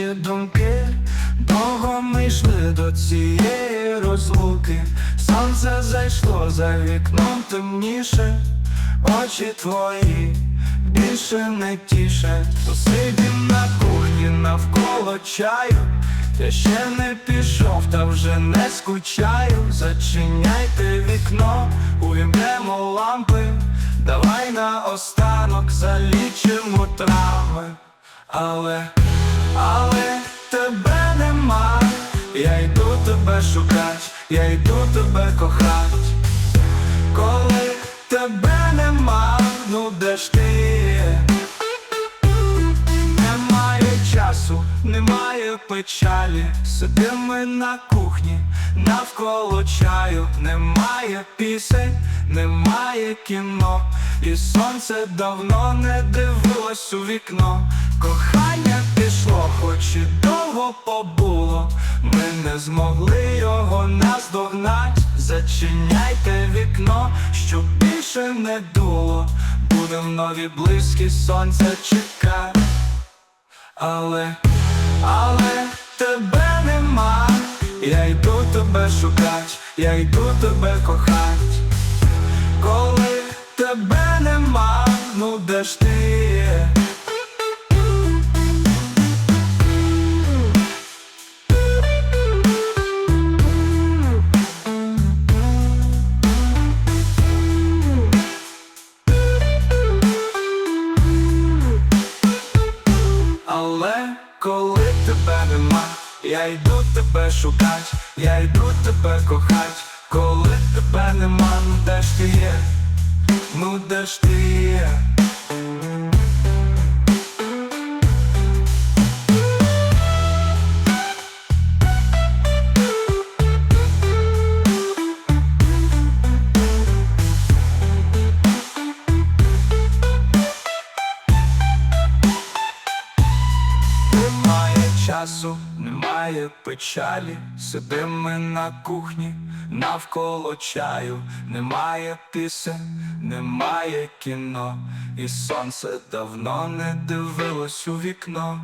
наші думки, довго ми йшли до цієї розлуки. Сонце зайшло за вікном темніше, очі твої більше не тішать. Посидім на кухні навколо чаю. Я ще не пішов, та вже не скучаю. Зачиняйте вікно, увімкнемо лампи. Давай на останок залічимо травми. Але, але тебе нема. Я йду тебе шукать, я йду тебе кохать. Коли тебе нема, ну де ж ти? Немає часу, немає печалі. Сидимо на кухні, навколо чаю, немає пісень, немає кіно, і сонце давно не дивилось у вікно. Кохання пішло, хоч і довго побуло. Ми не змогли його наздогнать. Зачиняйте вікно, щоб більше не дуло. Будем нові близькі сонця чекать. Але, але тебе нема, я йду тебе шукать, я йду тебе кохать. Коли тебе нема, ну де ж ти є? Але коли тебе нема, я йду тебе шукать, я йду тебе кохать, коли тебе нема, ну де ж ти є, ну де ж ти є? Часу, немає печалі, сидимо на кухні, навколо чаю, немає пісень, немає кіно, і сонце давно не дивилось у вікно.